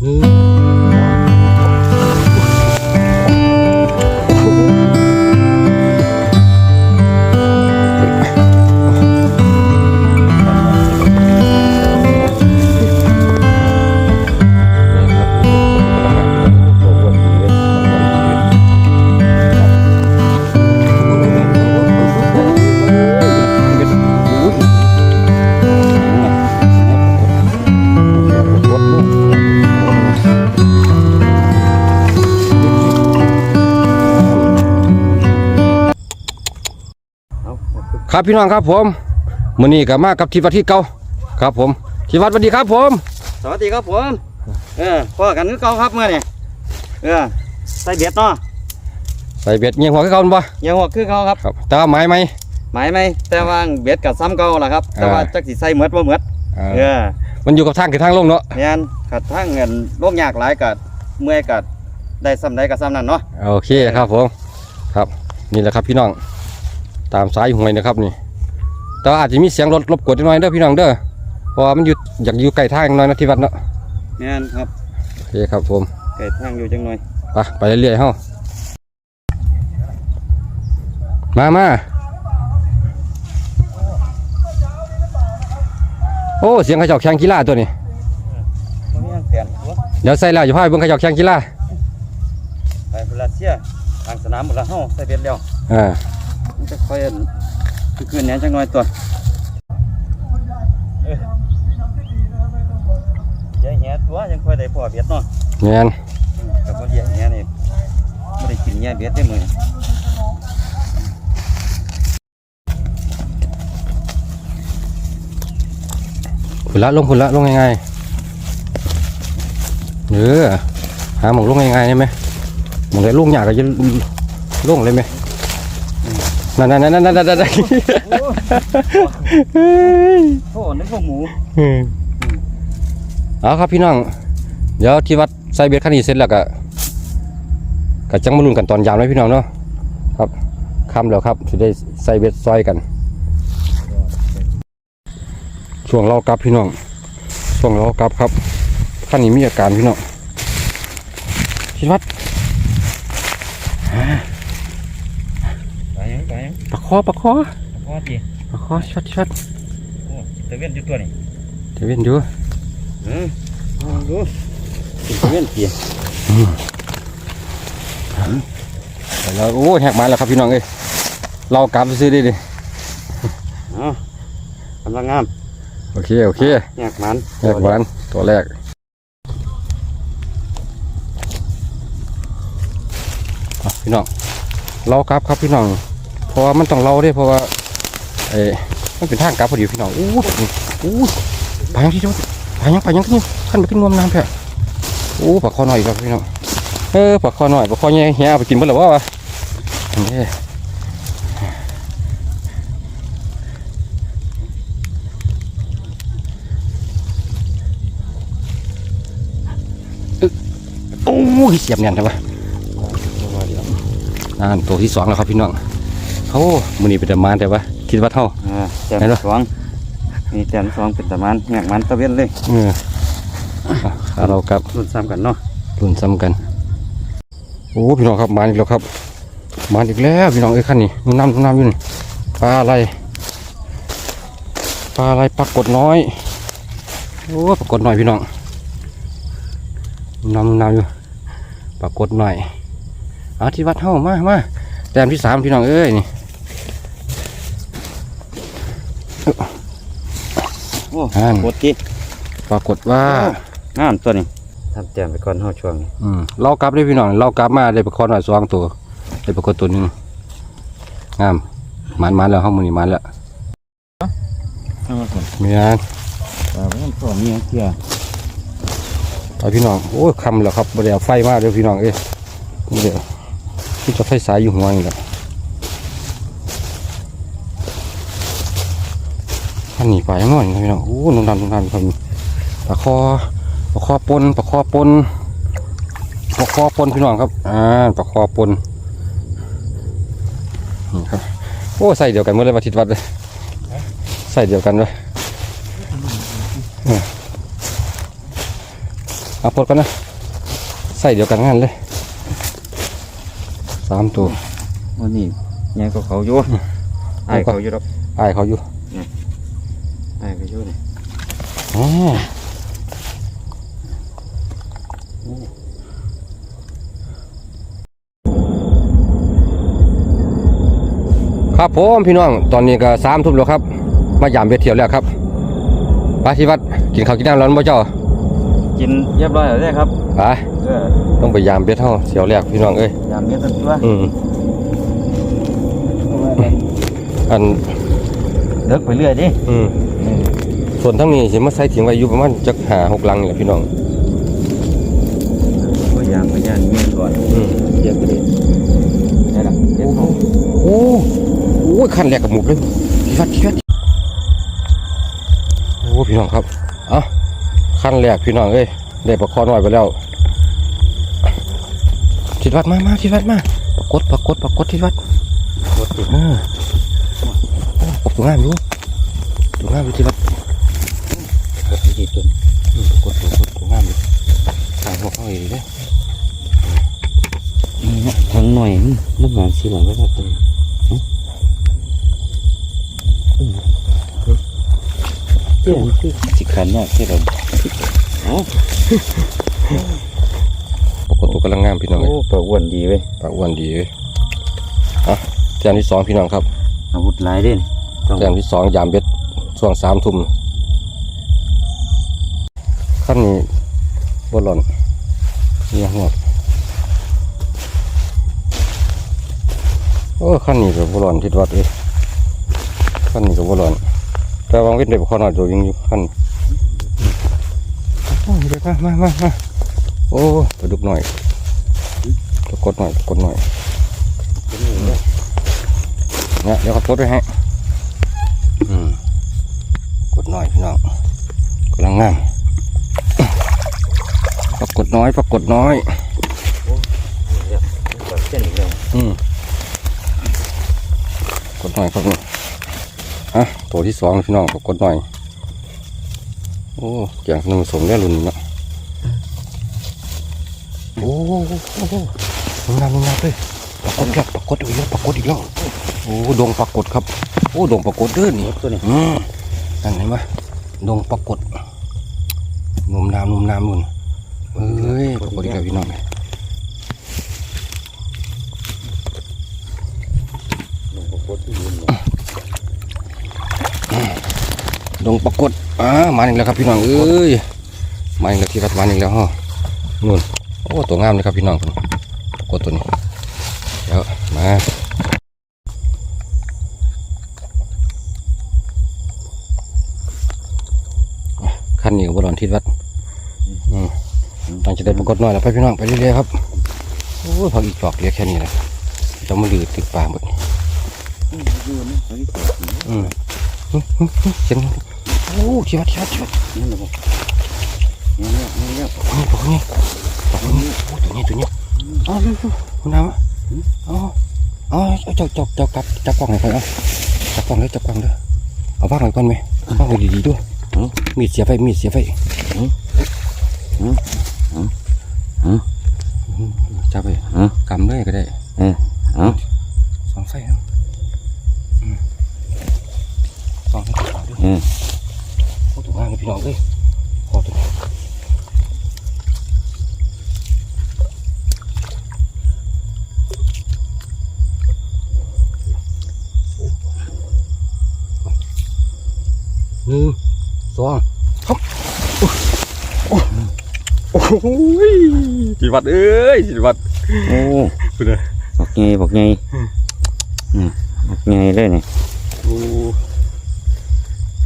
你。 ครับพี่น้องครับผมมื้อนี้ก็มากับที่วัดที่เก่าครับผมที่วัดสวัสดีครับผม สวัสดีครับผมเออพ่อกันคือเก่าครับเมื่อนี่เออใส่เบียดเนาะใส่เบ็ดเงียงหัวคือเก่าบ่อย่าหัวคือเขาครับครับแต่ว่าไม้ไหมหมายไหมแต่ว่าเบียดกับซ้ำเก่าล่ะครับ แต่ว่าอ่าจักสิใส่เหมือดบ่เหมือดอ่าเออมันอยู่กับทางคือทางลงเนาะเนี่ยขัดทั้งเงินโลกยากหลายกัเมื่อยกัได้ซ้ำใดกับซ้ำนั้นเนาะโอเคครับผมครับนี่แหละครับพี่น้อง ตามสายหวยนะครับนี่ แต่ว่าอาจจะมีเสียงรถรบกวนนิดหน่อยเด้อพี่น้องเด้อเพราะว่ามันอยู่อยากอยู่ใกล้ทางหน่อยนะที่วัดเนาะเนี่ยครับโอเคครับผมเกิดทางอยู่จังหน่อยไปไปเรื่อยๆเฮามามาโอ้เสียงเขาเจอกแข่งกีฬาตัวนี้มันยังเปลี่ยนหัวเดี๋ยวใส่แล้วอย่าพาไปเบิ่งเขาเจอกแข่งกีฬาไปเวลาเสียทางสนามหมดละเฮาใส่เบียดแล้วอ่า มันจะค่อยคือคืนนี้จังหน่อยตัวเอออย่าแหตัวยังค่อยได้พอเบียดเนาะแม่นกับคนเลี้ยงเนี้ยนี่ไม่ได้กินเนี้ยเบียดได้มือพุ่นละลงพุ่นละลงง่ายๆเออหาหมองลงง่ายๆได้ไหมหมองไหนลงยากก็จะลงเลยไหม นั่นนั่นนั่นนั่นนั่นนั่นโอ้นึกว่าหมูเอาครับพี่น้อง เดี๋ยวที่วัดไซเบียคันนี้เสร็จแล้วก็ก็จังมาลุ้นกันตอนยามเลยพี่น้องเนาะครับค่ำแล้วครับจะได้ไซเบียซอยกัน ช่วงเรากลับพี่น้องช่วงเรากลับครับคันนี้มีอาการพี่น้องที่วัด ไปยังไปยัง ปะ คอปะคอพอดีปะคอชัดชัดโอ้ตะเวียนอยู่ตัวนี้เดี๋ยวเว้นอยู่อืมดูกินตะเวียนเกียแล้วโอ้แหกมาแล้วครับพี่น้องเอ้ยเรากลับไปซื้อได้ดิอ๋กำลังงามโอเคโอเคแยกมันแรกหวานตัวแรกอะพี่น้องเรากลับครับพี่น้อง เพราะว่ามันต้องเราด้วยเพราะว่าเอ้มันเป็นทางกลับพอดีพี่น้องอู้อู้ไปยังที่เดียวไปยังไปยังขึ้นขั้นไปขึ้นงวมน้ำแพะอู้ปลาคอหน่อยครับพี่น้องเออปลาคอหน่อยปลาคอใหญ่เฮียเอาไปกินเมื่อไหร่วะอันนี้โอ้ยเสียบแน่นจังวะนั่นตัวที่สองแล้วครับพี่น้อง เขามือนี้เป็นประมาณแต่ว่าคิดว่าเท่าอ่าแต้มไหนล่ะสองมีแต้มสองเป็นตะมันแยกมันตะเวียนเลยเอออะเรากับรุ่นซ้ำกันเนาะรุ่นซ้ำกันโอ้พี่น้องครับมาอีกแล้วครับมาอีกแล้วพี่น้องเอ้ยขั้นนี้นุ่นน้ำนุ่นน้ำอยู่นี่ปลาอะไรปลาอะไรปลากดน้อยโอ้ปลากดน้อยพี่น้องนุ่นน้ำนุ่นน้ำอยู่ปลากดน้อยเอาที่วัดเฮ้ามามาแต้มที่สามพี่น้องเอ้ยนี่ โอ้อ่านกดกี่ปรากฏว่างามตัวนี้ทำแต้มไปก่อนเฮาช่วงนี้อืมเรากลับได้พี่น้องเรากลับมาได้ปลาคอหน่อยสองตัวได้ปลากดตัวหนึงงามมันมันแล้วห้องมือนี่มันแล้วเอามาก่อนเมียนอ่ามันพร้อมมีเกียไปพี่น้องโอ้ยคำแล้วครับบไดเอาไฟมาเด้อพี่น้องเอ้ยเดี๋ยวที่จะไฟสายอยู่หัวนี่แหละ อันนี้ไปยังน้อยนะพี่น้องโอ้นุ่มดำนุ่มดำครับปลาคอปลาคอปนปลาคอปนปลาคอปนพี่น้องครับอ่าปลาคอปนนี่ครับโอ้ใส่เดียวกันหมดเลยวัดทิศวัดเลยใส่เดียวกันเลยเออเอาปลดกันนะใส่เดียวกันงั้นเลยสามตัววันนี้ใหญ่กว่าเขาอยู่ไอ้เขาอยู่ดอกอายเขาอยู่ ไอ้เขาอยู่นี่อ๋อครับผมพี่น้องตอนนี้ก็สามทุ่มแล้วครับ มายามเบ็ดเที่ยวแล้วครับไปที่วัดกินข้าวกินน้ำร้อนบ่เจ้ากินเรียบร้อยแล้วเด้ครับไปเออต้องไปยามเบ็ดเฮาเที่ยวแรกพี่น้องเอ้ยยามเย็นตันตัวอืมอันเลิกไปเรื่อยดิอืม ส่วนทั้งนี้สิมาใส่ทิ้งไว้อยู่ประมาณจักหาหกลังนี่แหละพี่น้องพยายามพยายามเมียก่อนอืมเดี๋ยวก็ได้ได้ละเดี๋ยวเขาโอ้โหขั้นแรกกับหมุกเลยพี่วัดพี่วัดโอ้พี่น้องครับเอะขั้นแรกพี่น้องเอ้ยได้ประคอน้อยไปแล้วทิดวัดมามาทิดวัดมาปรากฏปรากฏปรากฏทิดวัดกดติดเออโอ้ปรากฏตัวงามอยู่ตัวงามอยู่ทิดวัดก ดติดจนอืมปรากฏตัวกฏตัวงามอยู่ถ่ายหัวเขาอีกเลยทั้งหน่อยน้ำงานสีหลังไว้ครับเจ้าคือสิขันเนี่ยที่เราปรากฏตัวกำลังงามพี่น้องเอ้ยปลาอ้วนดีเว้ยปลาอ้วนดีเลยอะแจมที่สองพี่น้องครับอาวุธหลายเด่นแต้มที่สองยามเบ็ดช่วงสามทุ่ม ขั้นนี้บอลลอนเนี่ยหัวโอ้ขั้นนี้กับบอลลอนทิดวัดเอ้ยขั้นนี้กับบอลลอนแต่วางเว้นได้บุคคลหน่อยตัวยิงอยู่ขั้นโอ้ยเด็กมามามามาโอ้ปลาดุกหน่อยปรากฏหน่อยปรากฏหน่อยเนี่ยเดี๋ยวเขาปลดไว้ให้อืมกดน้อยพี่น้องกำลังงามปราก ฏน้อยปรากฏน้อยเส้นอีกแล้วอืมกดหน่อยครับนี่อะตัวที่สองพี่น้องปรากฏหน่อย โอ้เกี่ยงหนึ่งสมได้รุ่นเนาะโอ้โหโอ้โหมึงงามมึงงามเลยปรากฏแล้วปรากฏอีกแล้วปรากฏอีกแล้วโอ้ดงปรากฏครับ โอ้ดงปรากฏเด้อนี่ตัวนี้อืมนั่นเห็นไหมดงปรากฏหนุ่มน้ำหนุ่มน้ำนุ่น เอ้ยปกฏอีกแล้วพี่น้องหลงพ่อโคตรที่ยืนเลยดงปรากฏอ่ามาอีกแล้วครับพี่น้องเอ้ยมาอีกแล้วที่รัดมาอีกแล้วฮะนู่นโอ้ตัวงามเลยครับพี่น้องปรากฏตัวนี้เดี๋ยวมาขั้นนี้กับบอลทิศวัด จากได้ปรากฏน้อยแล้วไปพี่น้องไปเรื่อยๆครับโอ้ยพักอีกจอกเหลียแค่นี้เลยจะมาดื้อติดปลาหมดยืนนะเขาที่เกิดอืมเสียโอ้ชิวัดชิวัดชิวัดนั่นแหละบอกนี่เนี่ยนี่เนี่ยนี่ตัวนี้ตัวนี้โอ้ตัวนี้ตัวนี้อ๋อดูดูคุณน้ำอ๋ออ๋อเจ้าเจ้าเจ้าจับจับกล้องให้ก่อนเอาจับกล้องเลยจับกล้องเลยเอาวางไว้ก่อนไหมวางไว้ดีๆด้วยมีดเสียไฟมีดเสียไฟ จับไปกำเลยก็ได้ วัดเอ้ยสิวัดโอ้คุณเลยบอกไงบอกไงอืมบอกไงเลยนี่โอ้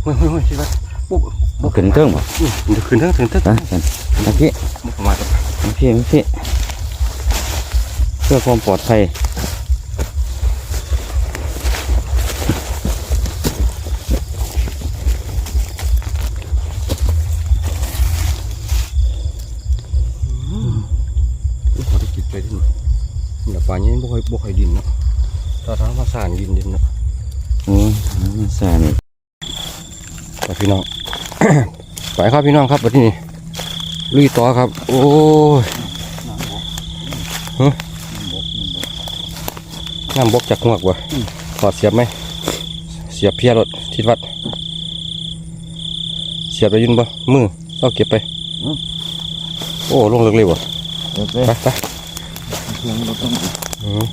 เฮ้ยเฮ้ยเฮ้ยสิวัดปุ๊บบอกขึ้นเทิงบ่อืมเดี๋ยวขึ้นเทั้งขึ้นเทั้งฮะกันโอเคประมาณโอเคโอเคเพื่อความปลอดภัย พอได้กินไปที่นี่แต่ ป่านนี้บ่ค่อยบ่ค่อยดินเนาะถ้าทางภาษานดินดินเนาะโอ้ยสานี่ไปพี่น้อง ไปครับพี่น้องครับไปที่นี่ลุยต่อครับ โอ้ยฮะน้ำบกจากหัวกวะถอดเสียบไหม เสียบเพียรถทิศวัด เสียบไปยืนบ่มือเอาเก็บไป โอ้ลงเลิกเลยวะเดี๋ยวไปไป ไปเสียงรถต้องอืม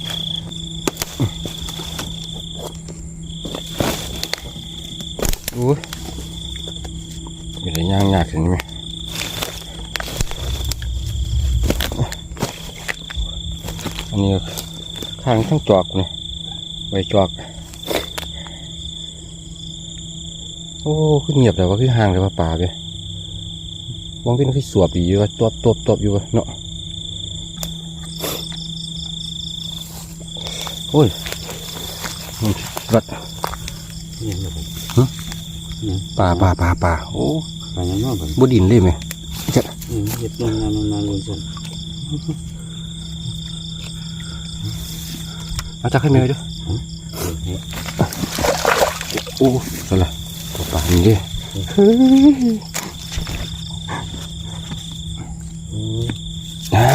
อู้ยมีอะไรย่างยากถึงนี้ไหมอันนี้ก็ข้างทั้งจอกนี่ไว้จอก โอ้ขึ้นเงียบแต่ว่าขึ้นห่างแต่ว่าป่าไปมองเป็นขึ้นสวบดีอยู่ว่าตบตบตบอยู่วะเนาะ โอ้ยมันวัดนี่ครับผมป่าป่าป่าป่าโอ้ไปยังนอกผมบดินเลยไหมอืมเห็ดนอนนอนนอนลงสันเอาจักให้แม่ด้วยโอ้สละตัวป่านี่ดิเฮ้ยอ่า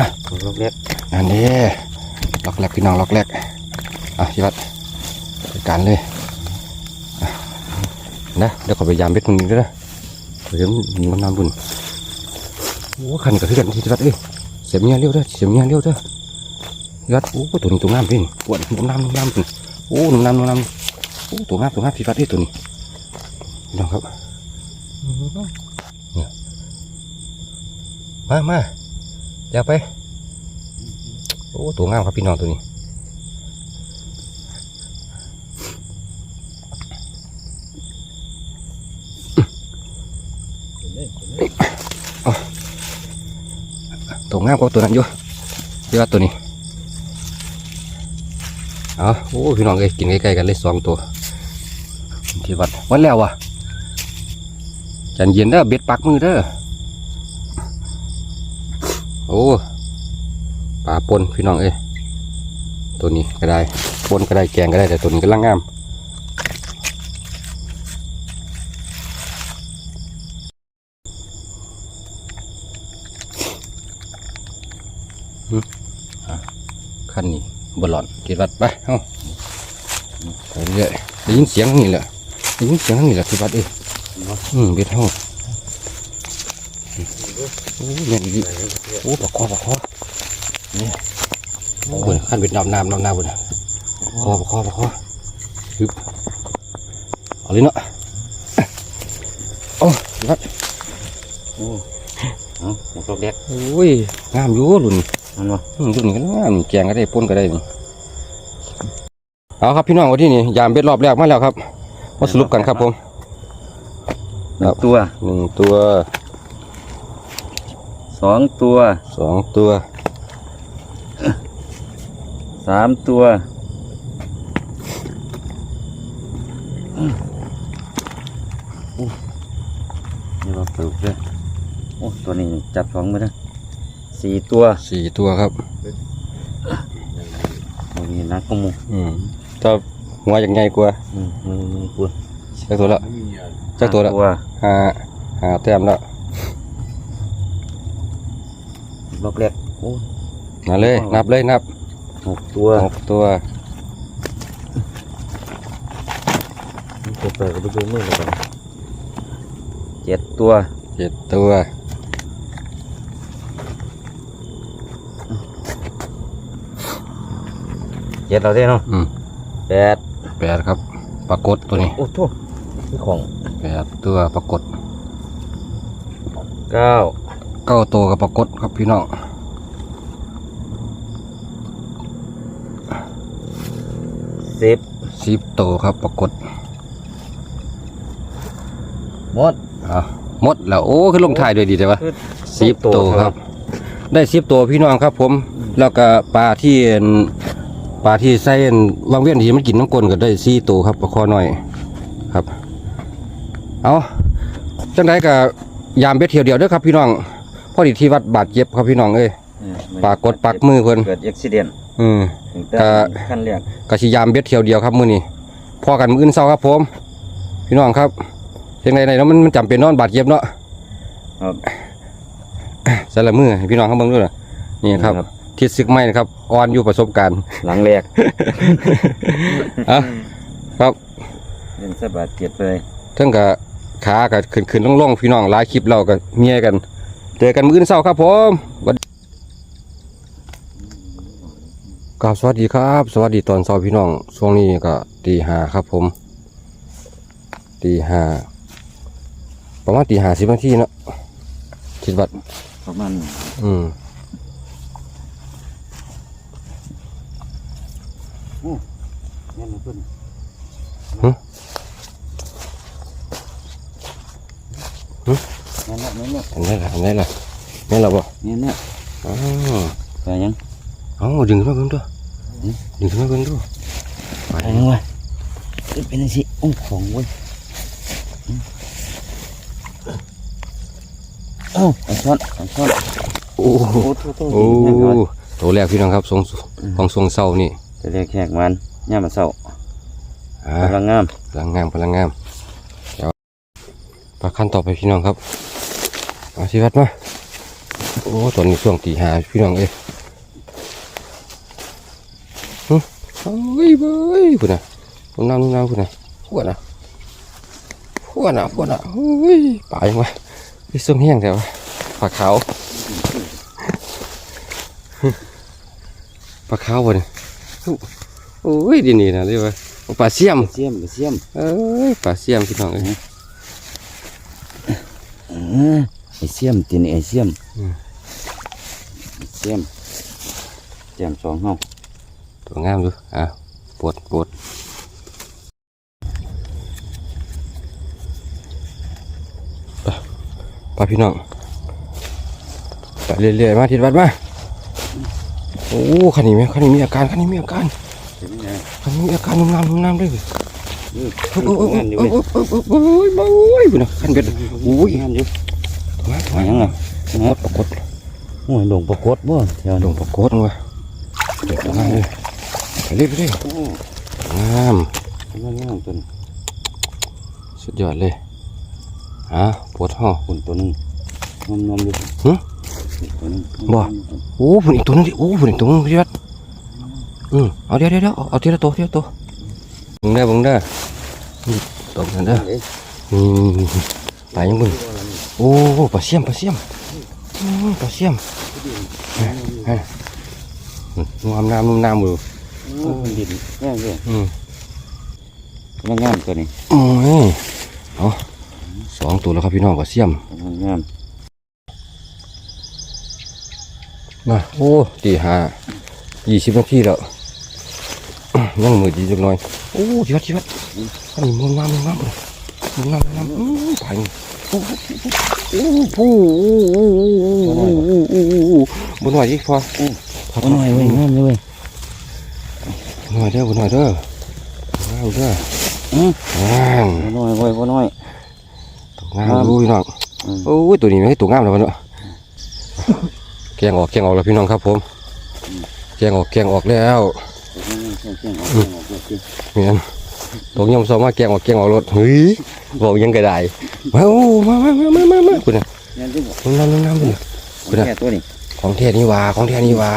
รถเล็กนั่นดิล็อกแรกพี่น้องล็อกแรก อะพี่วัดจัดการเลยอะนะเดี๋ยวขอไปยามเบ็ดตรงนี้ด้วยนะเดี๋ยวมันน้ำบุญโอ้ขันกับพี่กันที่วัดเอ้ยเสียบเมียเร็วเด้อเสียบเมียเร็วเด้อพี่วัดโอ้ตัวนี้ตัวงามพี่นี่ปวดตัวน้ำตัวน้ำตัวโอ้ตัวน้ำตัวน้ำโอ้ตัวงามตัวงามพี่วัดเอ้ยตัวนี้พี่น้องครับเนี่ยมามาอยากไป โอ้ตัวงามครับพี่น้องตัวนี้ ตัวงามกว่าตัวนั้นอยู่เยอะตัวนี้เอาโอ้พี่น้องเอ้ยกินใกล้ๆกันเลยสองตัวที่วัดวันแล้ววะจันเย็นเด้อเบ็ดปักมือเด้อโอ้ปลาปนพี่น้องเอ้ยตัวนี้ก็ได้ปนก็ได้แกงก็ได้แต่ตัวนี้ก็ลังงามขั้นนี้ บอลอนกินวัดไปเอ้าไปเรื่อยได้ยินเสียงนี่แหละได้ยินเสียงนี่แหละที่วัดเอ้ยอืมเบ็ดเฮาโอ้ยแม่นดีโอ้ปากคอปากคอนี่โอ้ยขั้นเบ็ดน้ำน้ำน้ำน้ำบนน่ะคอปากคอปากคอฮึบเอาเลยเนาะโอ้ที่วัดโอ้เอารถเล็กโอ้ยงามอยู่รุ่นมันวะอืมรุ่นนี้ก็งามแกงก็ได้ป่นก็ได้นี่ เอาครับพี่น้องวันที่นี่ยามเบ็ดรอบแรกมาแล้วครับมาสรุปกันครับผมหนึ่งตัวหนึ่งตัวสองตัวสองตัวสามตัวนี่ว่าปลูกเลยโอ้ตัวนี้จับสองมือนะสี่ตัวสี่ตัวครับโอ้ยนักก็มูอืม ถ้าหัวอย่างไงกว่าอืมมือมือตัวจักตัวละจักตัวละตัวห้าห้าแต้มแล้วรอบแรกโอ้มาเลยนับเลยนับหกตัวหกตัวตัวเปิดก็ไปดูมือเลยก่อนเจ็ดตัวเจ็ดตัวเจ็ดเราได้เนาะอืม แปดแปดครับ ปรากฏตัวนี้โอ้โหนี่ของแปดตัวปรากฏเก้าเก้าตัวกับปรากฏครับพี่น้องสิบสิบตัวครับปรากฏหมดอะหมดแล้วโอ้ขึ้นลงถ่ายด้วยดีแต่ว่าคือสิบตัวครับ ได้สิบตัวพี่น้องครับผม แล้วก็ปลาที่เอิ่น ปลาที่ใส่เอิ่นวางเวียนที่มันกินน้ำกลนก็ได้สี่ตัวครับปลาคอน้อยครับ เอาจังไดก็ยามเบ็ดเที่ยวเดียวเด้อครับพี่น้องพอดีที่วัดบาดเจ็บครับพี่น้องเอ้ยเออปรากฏปักมือเพิ่นเกิดอุบิเหตุอืมถึงแต่ก็ขั้นแรกกสิยามเบ็ดเที่ยวเดียวครับมื้อนี้พอกันมื้ออื่นเช้าครับผมพี่น้องครับจังไดไหนเนาะมันมันจำเป็นเนอนบาดเจ็บเนาะครับใส่ละมือให้พี่น้องเขาเบิ่งด้วยนะนี่ครับ ทิศซึกไม้นะครับอ่อนอยู่ประสบการณ์ หลังแรกอะครับเล่นสะบาดเจ็บเลยทั้งกับขากับขึ้นขึ้นล่องๆพี่น้องหลายคลิปเรากับเมียกัน เจอกันมื้ออื่นเช้าครับผมวันกราบสวัสดีครับ สวัสดีตอนเช้าพี่น้องช่วงนี้ก็ตีห้าครับผมตีห้าประมาณตีห้าสิบนาทีเนาะคิดว่าประมาณอืม นี่นเพิ่นนั่นแหละนั่นแหละอันนี้ล่ะอันนี้ล่ะนี่ล่ะบ่นี่เนี่ยอ๋อไปยังเอาดึงขึ้นมาเบิ่งตัวดึงขึ้นมาเบิ่งตัวไปยังวะเป็นอะไรสิโอ้ของเว้ยเอ้าไอ้ช้อนไอ้ช้อนโอ้โหโอ้โหโอ้โอ้โหตัวแรกพี่น้องครับทรงของทรงเศร้านี่ จะเรียกแขกมันย่ามมาเศร้าอ่าพลังงามพลังงามพลังงามเดี๋ยวปลาขั้นต่อไปพี่น้องครับเอาชีวัดมาโอ้ตอนนี้ช่วงตีหาพี่น้องเอ้ยหึเฮ้ยเบ้ยพุ่นน่ะพุ่นน้ำพุ่นน้ำพุ่นน่ะพวดน่ะพวดน่ะพวดน่ะเฮ้ยป่ายังวะพี่ส้มแห้งแต่ว่าปลาขาวหึปลาขาวบ่เนี่ย โอ้ยดีนี่นะเรียกว่าปลาเสี่ยมเสียมเสียมเอ้ยปลาเสี่ยมพี่น้องเอ้ยเออไอ้เสียมตีนไอ้เสียมอืมไอ้เสียมเสียมสองห้องตัวงามดูอะปวดปวดไปไปพี่น้องไปเรื่อยๆมาทิดวัดมา โอ้ขันนี้ไหมขันนี้มีอาการขันนี้มีอาการเห็นไหมขันนี้มีอาการนุ่มน้ำนุ่มน้ำด้วยเว้ยอืมโอ้โอ้โอ้งานอยู่โอ้เว้ยโอ้โอ้โอ้โอ้ยมาโอ้ยพุ่นน่ะขันเบ็ดโอ้ยงานอยู่มามายังไงปกดปกดโอ้ยหลงประกดบ่แถวลนี้งปกดลงมาเด็ดงามเลยไปเรื่อยไปเรื่อยโอ้งามงามงามตัวนี้สุดยอดเลยอะปวดห้อคนตัวนึงนมนมอยู่หึตัวนึง บ่โอ้ผุนอีกตัวนึงดิโอ้ผุนอีกตัวนึงพี่วัดอืมเอาเดี๋ยวเดี๋ยวเดี๋ยวเอาเอาทีละตัวทีละตัวบึงได้อบึงได้อนี่ตกกันเด้อเอ๊ะนี่นี่นี่ปลายังบึงโอ้ปลาเสี่ยมปลาเสี่ยมอืมปลาเสี่ยมนุ่มน้ำนุ่มน้ำอยู่โอ้ยดินงามเลยอืมงามงามตัวนี้โอ้ยเอาสองตัวแล้วครับพี่น้องปลาเสี่ยมงาม งามมาโอ้ตีห้ายี่สิบนาทีแล้วยังมือดีจังหน่อยโอ้ชีวัดชีวัดอันนี้มันงามมันงามเลยมันงามมันงามอื้อไปนี่โอ้โหโอ้โหโอ้โหโอ้โหโอ้โหโอ้โหบนหน่อยดิพอพอโอ้ยเว้ยงามเลยเว้ยบนหน่อยเด้อบนหน่อยเด้องามเด้ออืมงามบ่น้อยเว้ยบ่น้อยงามดูพี่น้องอืมโอ้ยตัวนี้ไม่ให้ตัวงามแล้วมันเนาะ แกงออกแกงออกแล้วพี่น้องครับ ผมแกงออกแกงออกแล้วเมียนตกยำซอมาแกงออกแกงออกรถเฮ้ยบอกยังก็ได้มาโอ้มามามามามามาคุณน่ะน้ำน้ำน้ำคุณน่ะแค่ตัวนี้ของแท้นี่หว่าของแท้นี่หว่า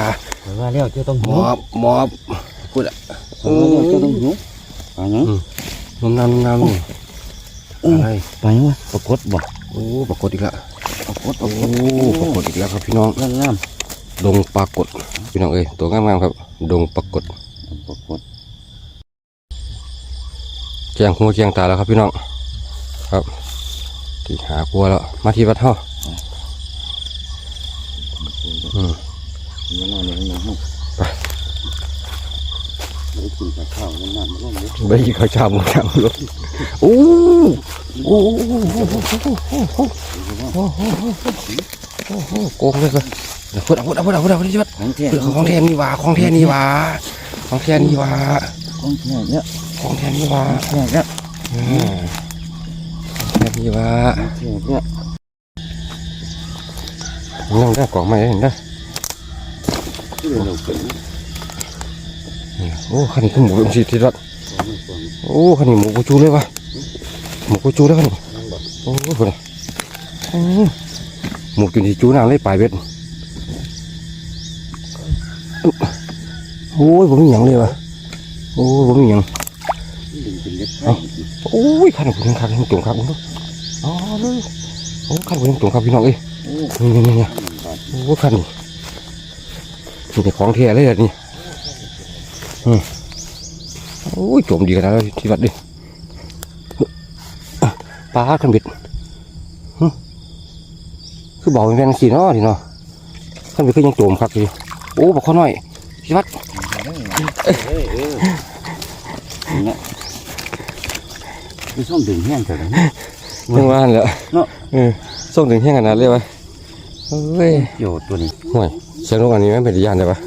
ว่าแล้วเจ้าต้องหมหิวอบหมอบคุณอะเออเจ้าต้องหิวไปยังน้ำน้ำน้ำนี่อะไรไปยังวะปรากฏบ่โอ้ปรากฏอีกแล้ว ปรากฏโอ้ปรากฏอีกแล้วครับพี่น้องงามงามดงปรากฏพี่น้องเอ้ยตัวงามๆครับ ดงปรากฏปรากฏแกงหัวแกงตาแล้วครับพี่น้องครับที่หาครัวแล้วมาที่วัดเฮาอืมเดี๋ยวเราเนี่ยเราห้องไป ไม่ได้กินกับข้าวมันน้ำมันเลยไม่ได้เขาชามชามรถโอ้โอ้โกงเลยกันพูดเอาพูดเอาพูดเอาพูดเอาพูดเอาของแท้ของแทนนี่หว่าของแทนนี่หว่าของแทนนี่หว่าของแท้เนี่ยของแทนนี่หว่าแท้เนี่ยอืมของแทนนี่หว่าแท้เนี่ยนั่งได้กล่องไม้เห็นได้ โอ้ขันนี้คือหมูเป็นสีที่รัดโอ้ขันนี้หมูกูจูเลยวะหมูกูจูเลยขันนี้โอ้โหคนอืมหมูกินสิจูน้ำเลยปลายเบ็ดอึ๊บโอ้ยผมมีหยังเลยวะโอ้ยผมมีหยังดึงเป็นเล็กโอ้ยขันผมยังขันยังตุ่มครับผมอ๋อเลยโอ้ขันผมยังตุ่มครับพี่น้องเอ้ยโอ้นี่นี่นี่นี่โอ้ขันนี่นี่แต่ของแท้เลยอะนี่อืม โอ้ยจมดีขนาดนั้นที่วัดดิปลาขันเบ็ดหึคือบอกเป็นแฟนสีเนาะทีเนาะขันเบ็ดคือยังจมครับทีโอ้บอกเขาหน่อยที่วัดเอ้ยเอ้ยเนี่ยไม่ช่องดึงแห้งเถอะนะยังว่าหั่นแหล้วเนาะเออส่งถึงแห้งขนาดเลยวะเฮ้ยโยตัวนี้ห่วยเสียงนกอันนี้มันเป็นยานได้ปะ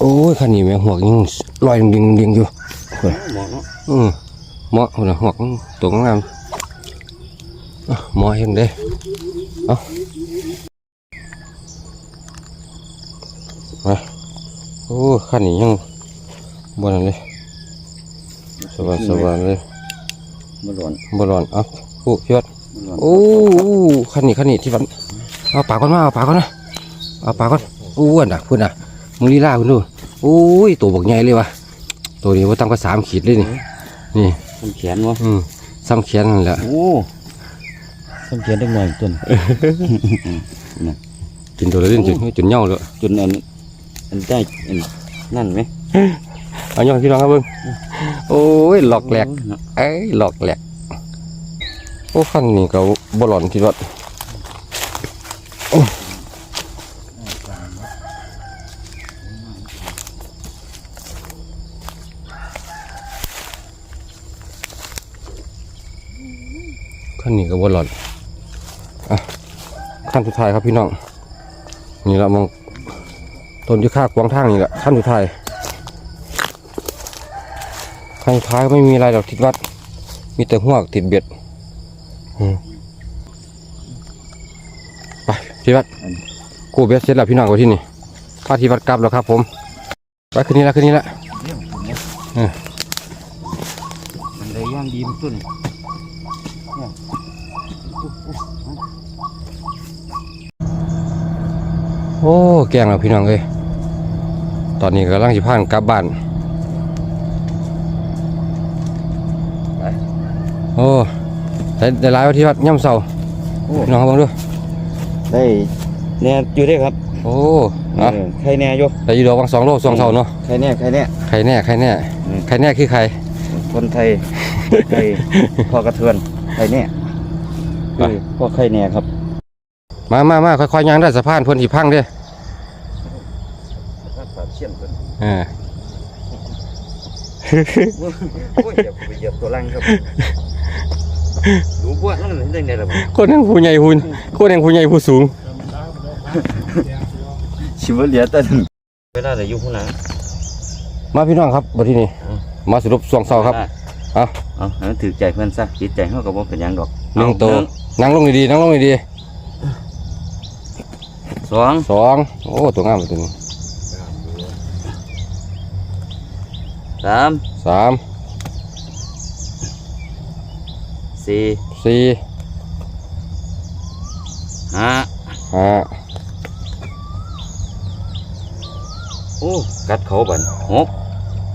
โอ้ ยคันนี้แม่หัวกยังลอยเดียงเดียงอยู่เหมาะเนาะอืมเหมาะคนละหัวกมันตัวงามอะเหมาะเองเด้เอามาโอ้คันนี้ยังบนนั้นเลยสบายสบายเลยมันร้อนบร้อนเอะโอ้ยอดมันร้อนโอ้คันนี้คันนี้ที่วันเอาปากก่อนมาเอาปากก่อนนะเอาปากก่อนอ้วนอะพูดอะมึงลีลาคุณดู โอ้ยตัวบักใหญ่เลยวะตัวนี้ว่าตั้งก็สามขีดเลยนี่นี่มันแขนวะอืมซ้ำแขนนั่นแหละโอ้มันแขนได้หน่อยจนกินตัวละเล่นจนจนเหย่าเลยจนอันอันได้อันนั่นไหมเอาย่องพี่น้องครับเบิ้งโอ้ยหลอกแหลกเอ้ยหลอกแหลกโอ้คันนี้ก็บร้อนที่วัดโอ้ ขั้นนี้ก็บร้อนอะขั้นสุดท้ายครับพี่น้องนี่ละมองต้นยุค่ากวางทางนี่แหละขั้นสุดท้ายข้างท้ายไม่มีอะไรดอกทิศวัด มีแต่หัวกติดเบ็ดอืมไปทิศวัดกูเบ็ดเสร็จแล้วพี่น้องกว่าที่นี่พาทิศวัดกลับแล้วครับ ผมไปคืนนี้ละคืนนี้ละมันเลยย่างดีมันต้น โอ้แกล้งแล้วพี่น้องเอ้ยตอนนี้กำลังสิพานกลับบ้านโอ้ได้ได้หลายวันที่วัดย่ำเสาโอ้ พี่น้องเขาเบังด้วยได้เนี่ยอยู่ได้ครับโอ้เนาะเออใครแน่อยู่ได้อยู่ดอกวังสองโลสองเสาเนาะใครแน่ใครแน่ ใครแน่ใครแน่อืม ใครแน่คือใคร คนไทย ไทยพ่อกระเทือนใครแน่ไป คือพ่อใครแน่ครับ มามามาค่อยๆย่างได้สะพานเพิ่นสิพังเด้อเชี่ยนเพิ่นเออโอ้ยเหยียบไปเหยียบตัวล่างครับรู้พวกนั่นเห็นได้ไงล่ะคนยังผู้ใหญ่หุ่นคนยังผู้ใหญ่ผู้สูง ชิวเหลียตันเวลาได้อยู่ผู้นั้นมาพี่น้องครับบัดทีนี้อืม มาสรุปสวงเสาครับ เอาเอาให้มันถือใจเพื่อนซะจิตใจเขาก็บ่เป็นหยังดอกหนึ่งเอาตัว นั่งลงดีๆนั่งลงดี สองๆสองโอ้ตัวงามตัวนี้สามสามสี่สี่ห้าห้าโอ้กัดเขาบันหก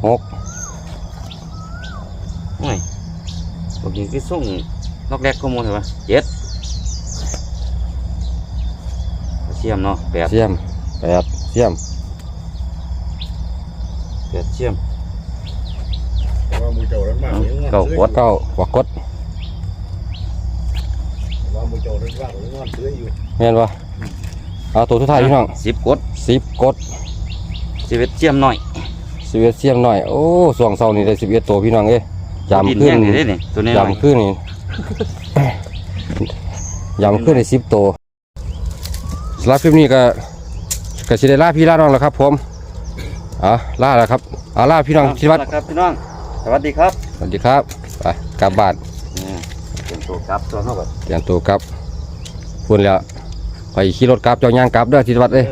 หกโอ้ยบางทีคือส่งล็อกแรกข้อมูลเหรอวะเจ็ด เชี่ยมเนาะแปดเสียมแปดเสียมแปดเชี่ยมว่ามูเจ้านั้นมากเอาเลยเก้ากดเก้าวักกดว่ามูเจ้านั้นมากเลยงอนเสืออยู่แม่นปะเอาตัวทุกท้ายพี่น้องสิบกดสิบกดสิบเอ็ดเชี่ยมหน่อยสิบเอ็ดเสียมหน่อยโอ้สวงเสานี่ได้สิบเอ็ดตัวพี่น้องเอ้ยดินยำขึ้แห้นงเลยเด้นี่ตัวนี้หน่อยยำขึ้นนี่ยำขึ้นในสิบตัว สำหรับคลิปนี้ก็ก็สิได้ลาพี่ลาน้องแล้วครับ ผมเอะลาแล้วครับเอาลาพี่น้องที่วัดครับพี่น้องสวัสดีครับสวัสดีครับไปกลับบ้านนี่เป็นตัวกลับตัวเท่ากับเตรียมตัวกลับพูนแล้วไปขี่รถกลับเจ้าย่างกลับเด้อที่วัดเอ้ย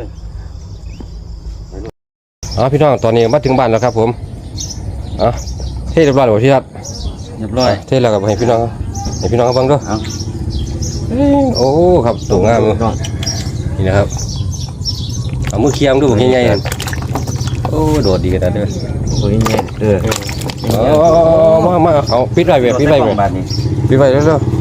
เอาพี่น้องตอนนี้มาถึงบ้านแล้วครับ ผมอะเทเรียบร้อยแล้วบ่ที่ครับเรียบร้อยเทแล้วกับให้พี่น้องให้พี่น้องเขาเบังด้วยเอาโอ้ครับตัวงามเลย น้องนี่นะครับเอามือเคียมดูง่ายๆนั่นโอ้โดดดีกันนะเด้อโอ้ยเนี่ยเออเอาเอาเอาเอามามาเอาปิดไว้เว้ยปิดไว้เว้ยบาทนี้ปิดไว้เร็วๆ